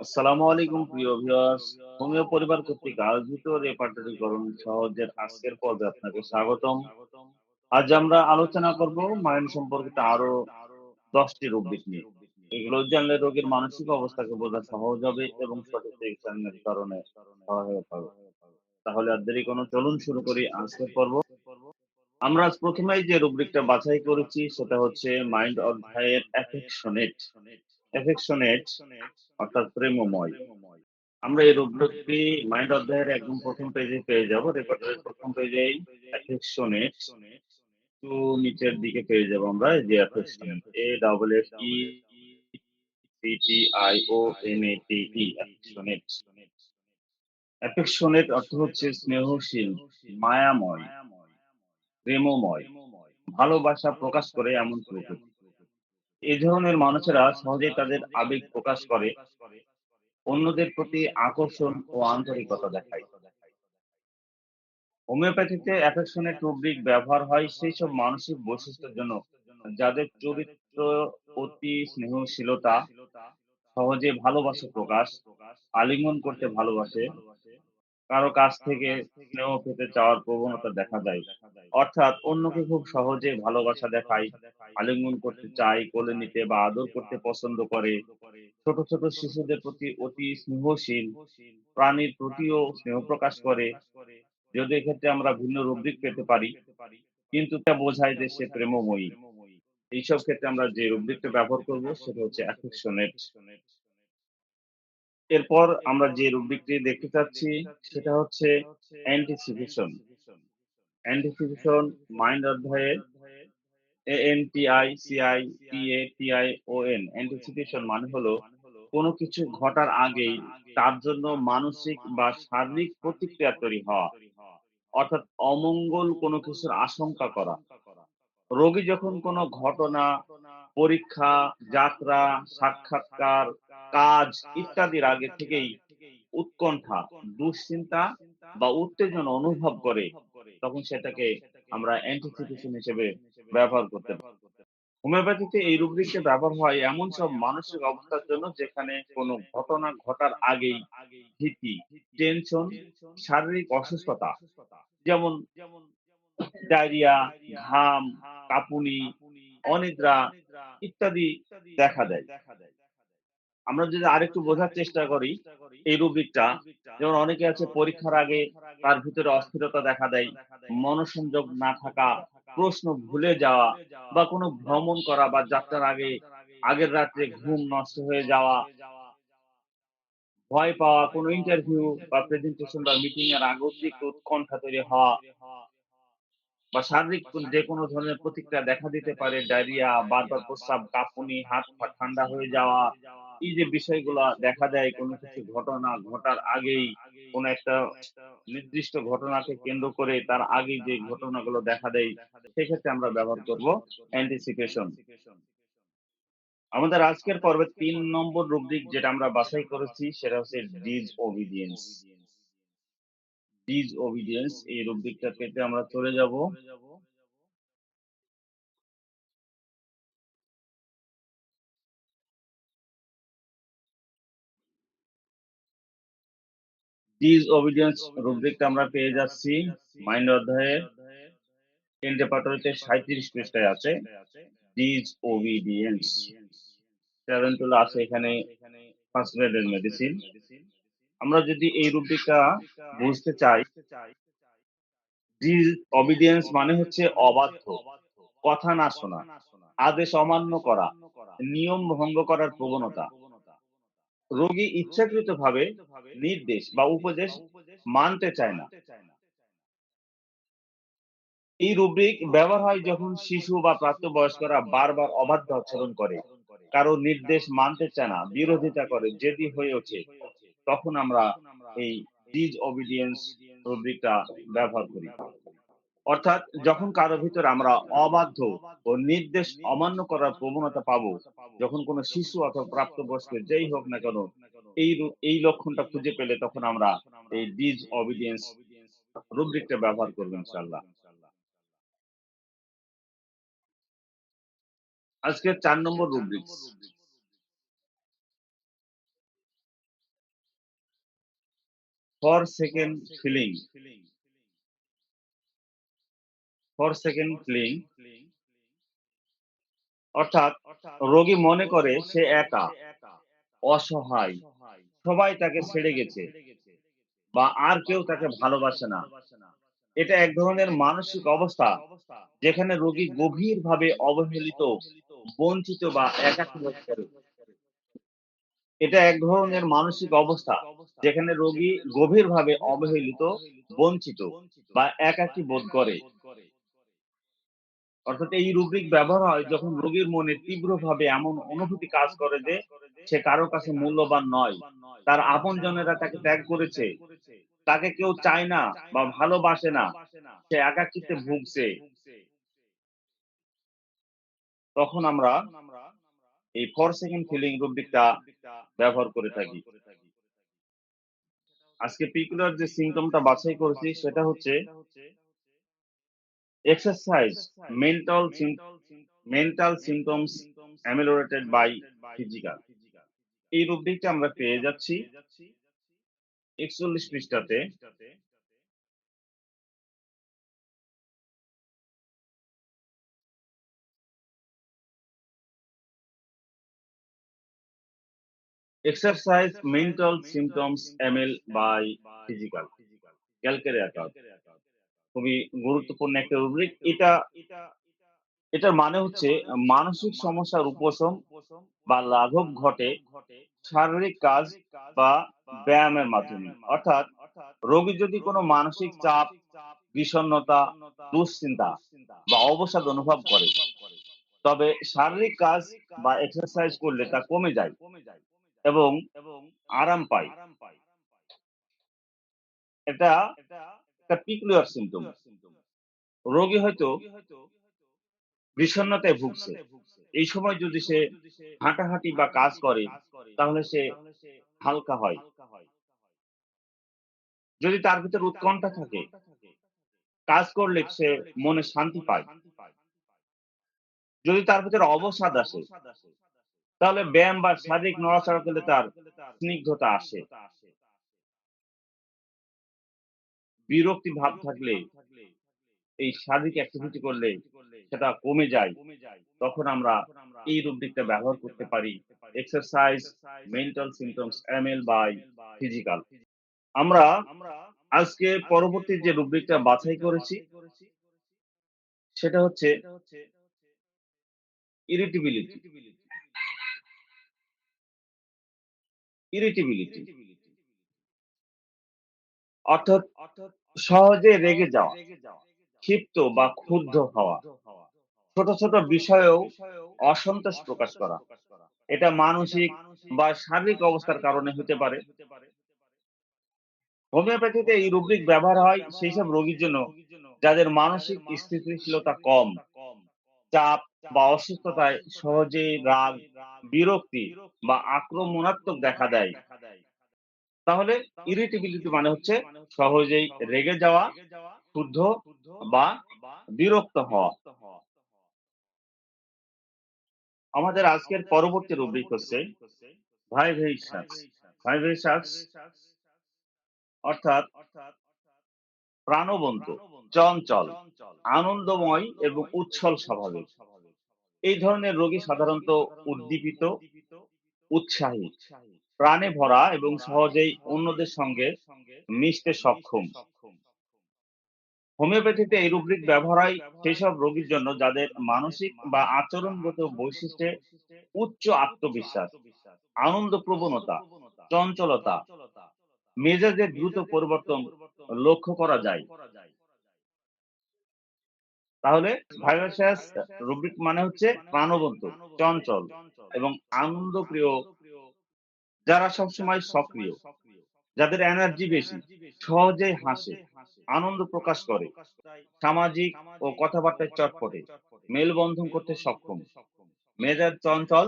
আসসালামু আলাইকুম, প্রিয় ভিউয়ার্স হোমিও পরিবার কর্তৃক আয়োজিত রেপার্টরিকরণ সহজের আজকের পর্বে আপনাকে স্বাগতম। আজ আমরা আলোচনা করব মাইন্ড সম্পর্কিত আরও দশটি রূপদিক নিয়ে। এগুলো জানলে রোগীর মানসিক অবস্থাকে বোঝা সহজ হবে এবং সঠিক চিকিৎসা নির্ধারণে সহায়ক হবে। তাহলে আর দেরি কোনো, চলুন শুরু করি আজকের পর্ব। আমরা প্রথমেই যে রুব্রিকটা বাছাই করেছি সেটা হচ্ছে মাইন্ড অধ্যায়ের অ্যাফেকশনেট অ্যাফেকশনেট অর্থাৎ প্রেমময়। আমরা এই রুব্রিকটি মাইন্ড অধ্যায়ের একদম প্রথম পেজে পেয়ে যাব। রেকর্ডের প্রথম নিচের দিকে পেয়ে যাব আমরা, যে affectionate A double F E অর্থ হচ্ছে স্নেহশীল, মায়াময়, প্রেমময়, ভালোবাসা প্রকাশ করে এমন প্রকৃতি এই ধরনের মানুষেরা সহজেই তাদের আবেগ প্রকাশ করে, অন্যদের প্রতি আকর্ষণ ও আন্তরিকতা দেখায়। হোমিওপ্যাথিতে অ্যাফেকশনের রুব্রিক ব্যবহার হয় সেই সব মানসিক বৈশিষ্ট্যের জন্য, যাদের চরিত্র অতি স্নেহশীলতা, সহজে ভালোবাসা প্রকাশ, আলিঙ্গন করতে ভালোবাসে কারও কাছ থেকে স্নেহ পেতে চাওয়ার প্রবণতা দেখা যায়। অর্থাৎ অন্যকে খুব সহজে ভালোবাসা দেখায়, আলিঙ্গন করতে চায়, কোলে নিতে বা আদর করতে পছন্দ করে। ছোট ছোট শিশুদের প্রতি অতি স্নেহশীল প্রাণীর প্রতিও স্নেহ প্রকাশ করে। যদি এক্ষেত্রে আমরা ভিন্ন রুব্রিক পেতে পারি, কিন্তু তা বোঝায় যে সে প্রেমময়ী। এইসব ক্ষেত্রে আমরা যে রুব্রিকটা ব্যবহার করব, সেটা হচ্ছে অ্যাফেকশনেট এরপর আমরা যে রুব্রিকটি দেখতে চাচ্ছি, সেটা হচ্ছে অ্যান্টিসিপেশন অ্যান্টিসিপেশন মাইন্ড অধ্যায়ে A N T I C I P A T I O N anticipation মানে হলো কোনো কিছু ঘটার আগেই তার জন্য মানসিক বা শারীরিক প্রতিক্রিয়া তৈরি হওয়া, অর্থাৎ অমঙ্গল কোনো কিছুর আশঙ্কা করা। রোগী যখন কোনো ঘটনা, পরীক্ষা, যাত্রা, সাক্ষাৎকার কাজ ইত্যাদির আগে থেকেই উৎকণ্ঠা, দুশ্চিন্তা বা উত্তেজনা অনুভব করে, তখন সেটাকে আমরা অ্যান্টিসিপেশন হিসেবে ব্যবহার করতে পারি। হোমিওপ্যাথিতে এই রুব্রিকটা ব্যবহার হয় এমন সব মানসিক অবস্থার জন্য যেখানে কোনো ঘটনা ঘটার আগেই ভীতি টেনশন শারীরিক অসুস্থতা, যেমন ডায়রিয়া ঘাম, কাঁপুনি, অনিদ্রা ইত্যাদি দেখা দেয়। আমরা যদি আরেকটু বোঝার চেষ্টা করি এই রুব্রিকটা যেমন অনেকে আছে পরীক্ষার আগে তার ভিতরে অস্থিরতা দেখা দেয়, মনোসংযোগ না থাকা, প্রশ্ন ভুলে যাওয়া বা কোনো ভ্রমণ করা বা যাত্রার আগে আগের রাত্রে ঘুম নষ্ট হয়ে যাওয়া, ভয় পাওয়া, কোনো ইন্টারভিউ বা প্রেজেন্টেশন বা মিটিং এর আগে অতিরিক্ত উৎকণ্ঠা তৈরি হওয়া বা শারীরিক যে কোনো ধরনের প্রতিক্রিয়া দেখা দিতে পারে, ডায়রিয়া, বারবার প্রস্রাব, কাঁপুনি, হাত পা ঠান্ডা হয়ে যাওয়া, এই যে বিষয়গুলো দেখা দেয়, কোনো কিছু ঘটনা ঘটার আগেই, কোন একটা নির্দিষ্ট ঘটনাকে কেন্দ্র করে তার আগে যে ঘটনাগুলো দেখা দেয়, সেক্ষেত্রে আমরা ব্যবহার করব অ্যান্টিসিপেশন আমাদের আজকের পর্বে তিন নম্বর রুব্রিক যেটা আমরা বাছাই করেছি, সেটা হচ্ছে ডিজ ওবিডিয়েন্স ডিজ ওবিডিয়েন্স এই রুব্রিকটা পেতে আমরা চলে যাব। ডিজ ওবিডিয়েন্স রুব্রিকটা আমরা পেয়ে যাচ্ছি। মাইন্ড অধ্যায়ের তিনটে পাটরিতে সাঁত্রিশ পৃষ্ঠায় আছে। ডিজ ওবিডিয়েন্স ট্যালেন্টুলো আছে এখানে ফার্স্ট গ্রেডের মেডিসিন আমরা যদি এই রুব্রিকটা বুঝতে চাই অবিডিয়েন্স মানে হচ্ছে অবাধ্য। কথা না শোনা, আদেশ অমান্য করা, নিয়ম ভঙ্গ করার প্রবণতা। রোগী ইচ্ছাকৃতভাবে নির্দেশ বা উপদেশ মানতে চায় না। এই রুব্রিক ব্যবহার হয় যখন শিশু বা প্রাপ্তবয়স্করা বারবার অবাধ্য আচরণ করে। কারও নির্দেশ মানতে চায় না, বিরোধিতা করে, জেদি হয়ে ওঠে। তখন আমরা এই ডিজ অবিডিয়েন্স রুব্রিকটা ব্যবহার করি। অর্থাৎ যখন কারও ভিতরে আমরা অবাধ্য ও নির্দেশ অমান্য করার প্রবণতা পাবো যখন কোনো শিশু অথবা প্রাপ্তবয়স্ক যেই হোক না কেন এই এই লক্ষণটা খুঁজে পেলে তখন আমরা এই ডিজ অবিডিয়েন্স রুব্রিকটা ব্যবহার করব ইনশাল্লাহ আজকে চার নম্বর rubrics for second feeling for second feeling অর্থাৎ রোগী মনে করে সে একা, অসহায়। সবাই তাকে ছেড়ে গেছে বা আর কেউ তাকে ভালোবাসে না। এটা এক ধরনের মানসিক অবস্থা যেখানে রোগী গভীরভাবে অবহেলিত, বঞ্চিত বা একাকী এটা এক ধরনের মানসিক অবস্থা যেখানে রোগী গভীরভাবে অবহেলিত, বঞ্চিত বা একাকী বোধ করে। অর্থাৎ এই রুব্রিক ব্যবহার হয় যখন রোগীর মনে তীব্রভাবে এমন অনুভূতি কাজ করে যে সে কারও কাছে মূল্যবান নয়। তার আপনজনেরা তাকে ত্যাগ করেছে। তাকে কেউ চায় না বা ভালোবাসে না। সে একাকিত্বে ভুগছে। তখন আমরা এই ফর সেকেন্ড ফিলিং রুব্রিকটা ব্যবহার করে থাকি। আজকে পিকুলার যে সিমটমটা বাছাই করেছি, সেটা হচ্ছে exercise mental mental symptoms ameliorated by physical এই রুব্রিকটা আমরা পেয়ে যাচ্ছি একচল্লিশ পৃষ্ঠাতে। Exercise mental symptoms ML by physical calculator খুবই গুরুত্বপূর্ণ একটা রুব্রিক এটা এটার মানে হচ্ছে মানসিক সমস্যার উপশম বা লাঘব ঘটে শারীরিক কাজ বা ব্যায়ামের মাধ্যমে। অর্থাৎ রোগী যদি কোনো মানসিক চাপ বিষণ্ণতা দুশ্চিন্তা বা অবসাদ অনুভব করে তবে শারীরিক কাজ বা এক্সারসাইজ করলে তা কমে যায়। এবং আরাম পায় এটা একটা পিকুলিয়ার সিমটম রোগী হয়তো বিষণ্ণতায় ভুগছে। এই সময় যদি সে হাঁটাহাঁটি বা কাজ করে তাহলে সে হালকা হয়। যদি তার ভিতর উৎকণ্ঠা থাকে কাজ করলে সে মনে শান্তি পায়। যদি তার ভিতরে অবসাদ আসে তাহলে ব্যায়াম বা শারীরিক নড়াচড়া করলে তার স্নিগ্ধতা আসে। বিরক্তি ভাব থাকলে এই শারীরিক অ্যাক্টিভিটি করলে সেটা কমে যায়। তখন আমরা এই রুব্রিকটা ব্যবহার করতে পারি exercise mental symptoms ML by physical আমরা আজকে পরবর্তী যে রুব্রিকটা বাছাই করেছি, সেটা হচ্ছে ইরিটেবিলিটি ইরিটেবিলিটি অর্থাৎ সহজে রেগে যাওয়া ক্ষিপ্ত বা ক্ষুব্ধ হওয়া ছোট ছোট বিষয়েও অসন্তোষ প্রকাশ করা। এটা মানসিক বা শারীরিক অবস্থার কারণে হতে পারে। হোমিওপ্যাথিতে এই রুব্রিক ব্যবহার হয় সেই সব রোগীর জন্য যাদের মানসিক স্থিতিশীলতা কম। চাপ বা অসুস্থতায় সহজেই রাগ, বিরক্তি বা আক্রমণাত্মক দেখা দেয়। তাহলে ইরিটেবিলিটি মানে হচ্ছে সহজেই রেগে যাওয়া ক্ষুদ্ধ বা বিরক্ত হওয়া। আমাদের আজকের পরবর্তী রুব্রিক হচ্ছে ভাই ভেইসাস ভাই ভেইসাস অর্থাৎ প্রাণবন্ত, চঞ্চল, আনন্দময় এবং উচ্ছল স্বভাবের। এই ধরনের রোগী সাধারণত উদ্দীপিত, উৎসাহী, প্রাণে ভরা এবং সহজেই অন্যদের সঙ্গে মিশতে সক্ষম। হোমিওপ্যাথিতে এই রুব্রিক ব্যবহার হয় সেসব রোগীর জন্য যাদের মানসিক বা আচরণগত বৈশিষ্ট্যে উচ্চ আত্মবিশ্বাস আনন্দ প্রবণতা চঞ্চলতা মেজাজের দ্রুত পরিবর্তন লক্ষ্য করা যায়। তাহলে ভাইভাসাস রুব্রিক মানে হচ্ছে প্রাণবন্ত, চঞ্চল এবং আনন্দপ্রিয়, যারা সবসময় সক্রিয়, যাদের এনার্জি বেশি সহজেই হাসে, আনন্দ প্রকাশ করে, সামাজিক ও কথাবার্তায় চটপটে, মেলবন্ধন করতে সক্ষম। মেজাজ চঞ্চল,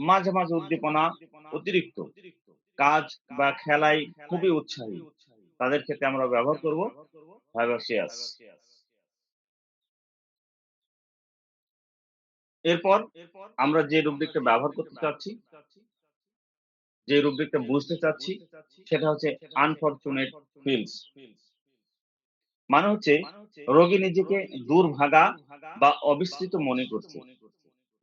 মাঝে মাঝে উদ্দীপনা অতিরিক্ত। কাজ বা খেলায় খুবই উৎসাহী। তাদের ক্ষেত্রে আমরা ব্যবহার করব ভাইভাসিয়াস এরপর আমরা যে রুব্রিকটা ব্যবহার করতে চাচ্ছি যে রুব্রিকটা বুঝতে চাচ্ছি সেটা হচ্ছে আনফরচুনেট ফিলস মানে হচ্ছে রোগী নিজেকে দুর্ভাগা বা অবিস্তৃত মনে করছে।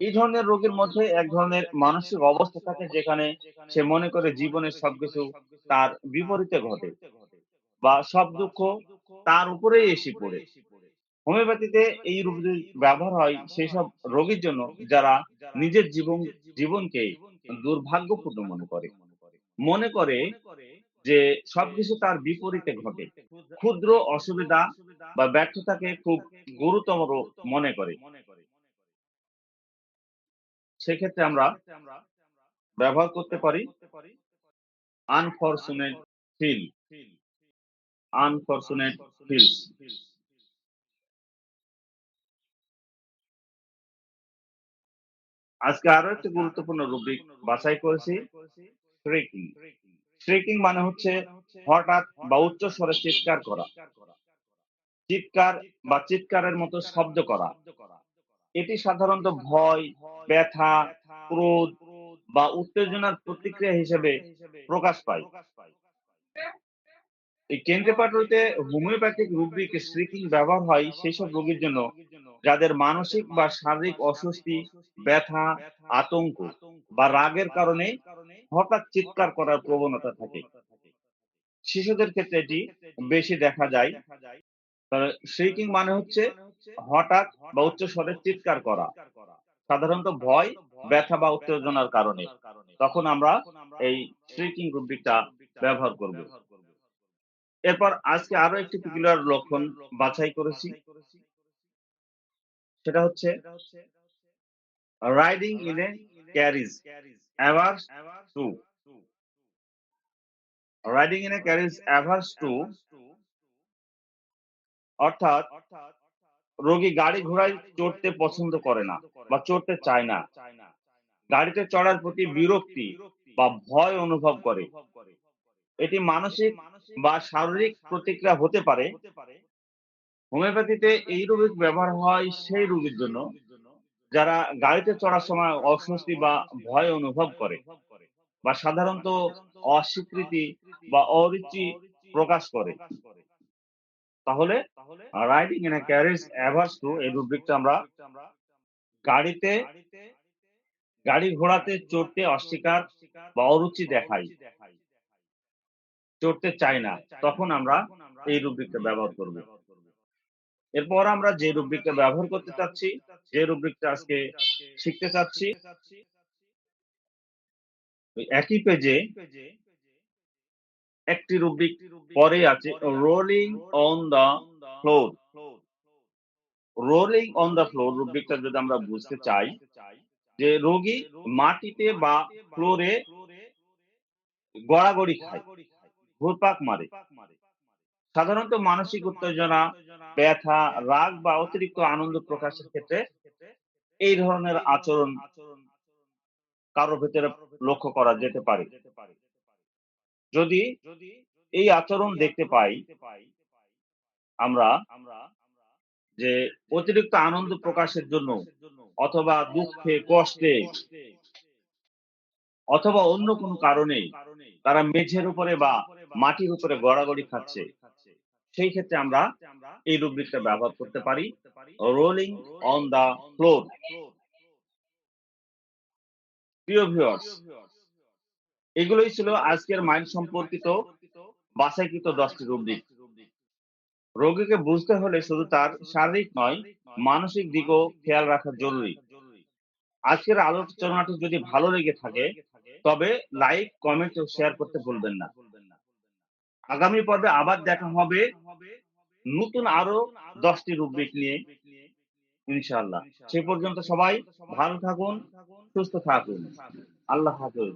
এই ধরনের রোগীর মধ্যে এক ধরনের মানসিক অবস্থা থাকে যেখানে সে মনে করে জীবনের সবকিছু তার বিপরীতে ঘটে বা সব দুঃখ তার উপরেই এসে পড়ে। হোমিওপ্যাথিতে এই রোগীর ব্যবহার হয় সেই সব রোগীর জন্য যারা নিজের জীবন, জীবনকে দুর্ভাগ্যপূর্ণ মনে করে মনে করে যে সবকিছু তার বিপরীতে ঘটে, ক্ষুদ্র অসুবিধা বা ব্যর্থতাকে খুব গুরুতর মনে করে। সেক্ষেত্রে আমরা ব্যবহার করতে পারি আনফরচুনেট ফিল আনফরচুনেট ফিলস আজকে আরও একটি গুরুত্বপূর্ণ রুব্রিক বাছাই করেছি শ্রেকিং শ্রেকিং মানে হচ্ছে হঠাৎ বা উচ্চ স্বরে চিৎকার করা। চিৎকার বা চিৎকারের মতো শব্দ করা। এটি সাধারণত ভয়, ব্যথা, ক্রোধ বা উত্তেজনার প্রতিক্রিয়া হিসেবে প্রকাশ পায়। এই কেন্দ্রীয় পাটরিতে হোমিওপ্যাথিক রুব্রিক স্ট্রিকিং ব্যবহার হয় সেই সব রোগীর জন্য, যাদের মানসিক বা শারীরিক অস্বস্তি, ব্যথা, আতঙ্ক বা রাগের কারণে হঠাৎ চিৎকার করার প্রবণতা থাকে। শিশুদের ক্ষেত্রে এটি বেশি দেখা যায়। শ্রিকিং মানে হচ্ছে হঠাৎ বা উচ্চ স্বরে চিৎকার করা। সাধারণত ভয়, ব্যথা বা উত্তেজনার কারণে। তখন আমরা এই শ্রিকিং রুব্রিকটা ব্যবহার করব। এরপর আজকে আরও একটি পিকুলার লক্ষণ বাছাই করেছি। সেটা হচ্ছে riding in a carriage averse to riding in a carriage averse to অর্থাৎ রোগী গাড়ি ঘোড়ায় চড়তে পছন্দ করে না বা চড়তে চায় না। গাড়িতে চড়ার প্রতি বিরক্তি বা ভয় অনুভব করে। এটি মানসিক বা শারীরিক প্রতিক্রিয়া হতে পারে। হোমিওপ্যাথিতে এই রোগীর ব্যবহার হয় সেই রোগীর জন্য যারা গাড়িতে চড়ার সময় অস্বস্তি বা ভয় অনুভব করে বা সাধারণত অস্বীকৃতি বা অরুচি প্রকাশ করে। তাহলে riding in carriage averse to এই রুব্রিকটা আমরা গাড়িতে গাড়ি ঘোড়াতে চড়তে অস্বীকার বা অরুচি দেখাই। চড়তে চাই না। তখন আমরা এই রুব্রিকটা ব্যবহার করব। এরপর আমরা যে রুব্রিকটা ব্যবহার করতে চাচ্ছি যে রুব্রিকটা আজকে শিখতে চাচ্ছি একই পেজে একটি রুব্রিক পরে আছে rolling on the floor rolling on the floor রুব্রিকটা যদি আমরা বুঝতে চাই যে রোগী মাটিতে বা ফ্লোরে গড়াগড়ি খায় ঘুরপাক মারে। সাধারণত মানসিক উত্তেজনা ব্যথা রাগ বা অতিরিক্ত আনন্দ প্রকাশের ক্ষেত্রে এই ধরনের আচরণ কারোর ভেতরে লক্ষ্য করা যেতে পারে। যদি এই আচরণ দেখতে পাই, আমরা যে অতিরিক্ত আনন্দ প্রকাশের জন্য অথবা দুঃখে, কষ্টে অথবা অন্য কোনো কারণে তারা মেঝের উপরে বা মাটির উপরে গড়াগড়ি খাচ্ছে, সেই ক্ষেত্রে আমরা এই রুব্রিকটা ব্যবহার করতে পারি। রোলিং অন দা ফ্লোর প্রিয় ভিউয়ার্স এগুলোই ছিল আজকের মাইন্ড সম্পর্কিত বাছাইকৃত দশটি রুব্রিক রোগীকে বুঝতে হলে শুধু তার শারীরিক নয়, মানসিক দিকও খেয়াল রাখা জরুরি। আজকের আলোচনাটি যদি ভালো লেগে থাকে, তবে লাইক, কমেন্ট ও শেয়ার করতে ভুলবেন না। আগামী পর্বে আবার দেখা হবে নতুন আরও দশটি রুব্রিক নিয়ে, ইনশাআল্লাহ। সে পর্যন্ত সবাই ভালো থাকুন, সুস্থ থাকুন। আল্লাহ হাফেজ।